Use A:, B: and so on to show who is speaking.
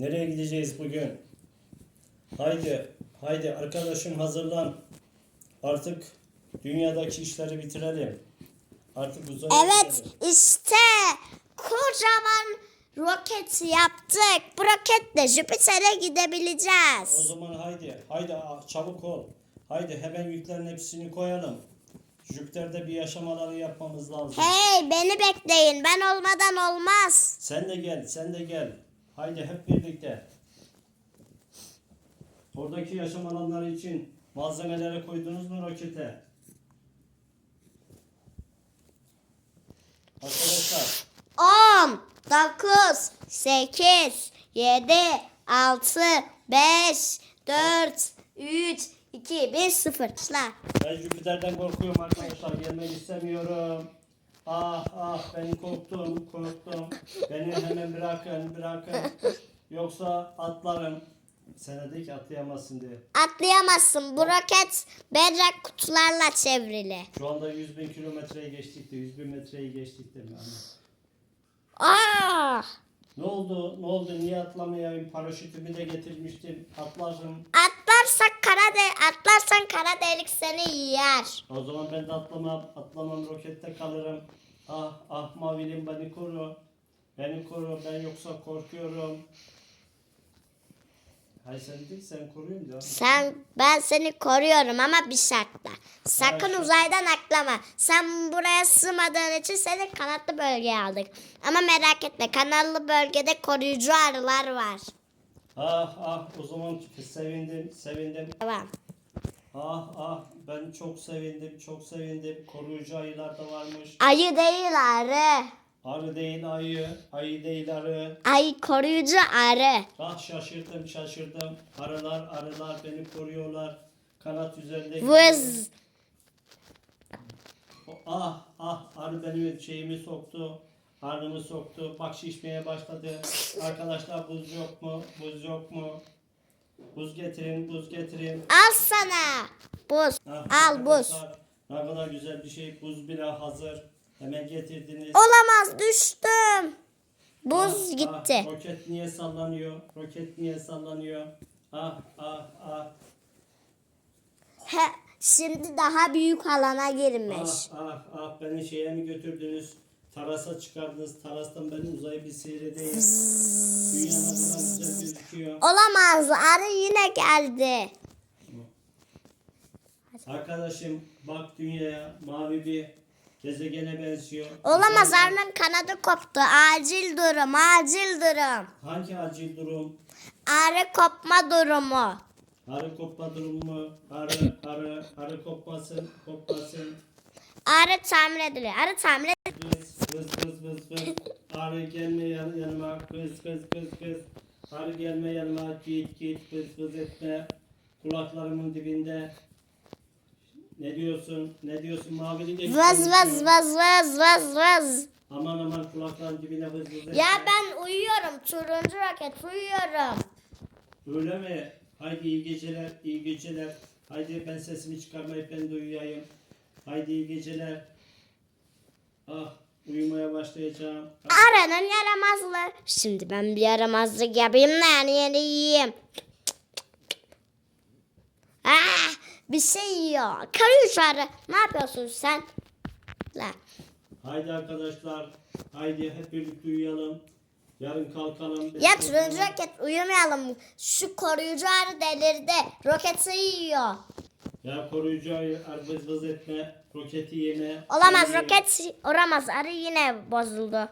A: Nereye gideceğiz bugün? Haydi, haydi arkadaşım hazırlan. Artık dünyadaki işleri bitirelim. Artık uzaya
B: Evet
A: gidelim.
B: işte kocaman roket yaptık. Bu roketle Jüpiter'e
A: O
B: gidebileceğiz.
A: zaman haydi, haydi çabuk ol. Haydi hemen yüklerin hepsini koyalım. Jüpiter'de bir yaşam alanı yapmamız lazım.
B: Hey beni bekleyin ben olmadan olmaz.
A: Sen de gel, sen de gel. Haydi hep birlikte. Oradaki yaşam alanları için malzemeleri koydunuz mu rokete? Arkadaşlar,
B: 10, 9, 8, 7, 6, 5, 4, 3, 2, 1, 0. Başla.
A: ben Jüpiter'den korkuyorum arkadaşlar. Gelmek istemiyorum. Ah ah ben korktum, korktum. Beni hemen bırakın, bırakın. Yoksa atlarım. Sen de ki atlayamazsın diye.
B: Atlayamazsın. Bu roket berrak kutularla çevrili.
A: Şu anda 100 bin kilometreyi geçtik de 100 bin metreyi geçtik de mi?
B: Aa!
A: Ne oldu? Ne oldu? Niye atlamayayım? Paraşütümü de getirmiştim. Atlarım.
B: Atlarsak kara de atlarsan kara delik seni yer.
A: O zaman ben de atlamam. Atlamam rokette kalırım. Ah ah mavilim beni koru. Beni koru. Ben yoksa korkuyorum. Hay sen değil sen koruyun ya.
B: Sen ben seni koruyorum ama bir şartla. Sakın
A: Evet.
B: uzaydan atlama. Sen buraya sığmadığın için seni kanatlı bölgeye aldık. Ama merak etme kanatlı bölgede koruyucu arılar var.
A: Ah ah o zaman sevindim sevindim.
B: Tamam.
A: Ah ah ben çok sevindim çok sevindim. Koruyucu ayılar da varmış.
B: Ayı değil arı.
A: Arı değil ayı. Ayı değil arı.
B: Ay koruyucu arı.
A: Ah şaşırdım şaşırdım. Arılar arılar beni koruyorlar. Kanat üzerinde.
B: Vız.
A: Ah ah arı benim şeyimi soktu. Arımı soktu. Bak şişmeye başladı. Arkadaşlar buz yok mu? Buz yok mu? Buz getirin, buz getirin.
B: Al sana. Buz.
A: Ah,
B: Al buz.
A: Ne kadar güzel bir şey. Buz bile hazır. Hemen getirdiniz.
B: Olamaz düştüm. Buz
A: Ah,
B: gitti.
A: Ah, roket niye sallanıyor? Roket niye sallanıyor? Ah ah ah.
B: He, şimdi daha büyük alana girmiş.
A: Ah ah ah beni şeye mi götürdünüz? Tarasa çıkardınız. Tarastan beni uzaya bir seyredeyim. Dünya ne kadar güzel gözüküyor.
B: Olamaz. Arı yine geldi.
A: Arkadaşım bak dünyaya mavi bir gezegene benziyor.
B: Olamaz.
A: Uzayda-
B: Arının kanadı koptu. Acil durum. Acil durum.
A: Hangi acil durum?
B: Arı kopma durumu.
A: Arı kopma durumu mu? Arı, arı, arı kopmasın, kopmasın.
B: Arı tamir ediliyor. Arı tamir ediliyor.
A: Kız, kız, kız, kız. Arı gelme yan, yanıma, kız, kız, kız, kız. Arı gelme yanıma, git, git, kız, kız etme. Kulaklarımın dibinde. Ne diyorsun? Ne diyorsun? Mavili de
B: Vız vız vız vız vız vız.
A: Aman aman kulakların dibine vız vız etme.
B: Ya ben uyuyorum. Turuncu roket uyuyorum.
A: Öyle mi? Haydi iyi geceler, iyi geceler. Haydi ben sesimi çıkarmayıp ben de uyuyayım. Haydi iyi geceler. Ah, uyumaya başlayacağım.
B: Arının yaramazlığı. Şimdi ben bir yaramazlık yapayım da yani yeni yiyeyim. Ah, bir şey yiyor. Karıyış arı. Ne yapıyorsun sen? La.
A: Haydi arkadaşlar, haydi hep birlikte uyuyalım. Yarın kalkalım.
B: Ya
A: Bekleyelim.
B: turuncu roket uyumayalım. Şu koruyucu arı delirdi. Roketi yiyor.
A: Ya koruyucu ayı, ar- vız etme, roketi yeme.
B: Olamaz
A: Haydi.
B: roket olamaz. Arı yine bozuldu.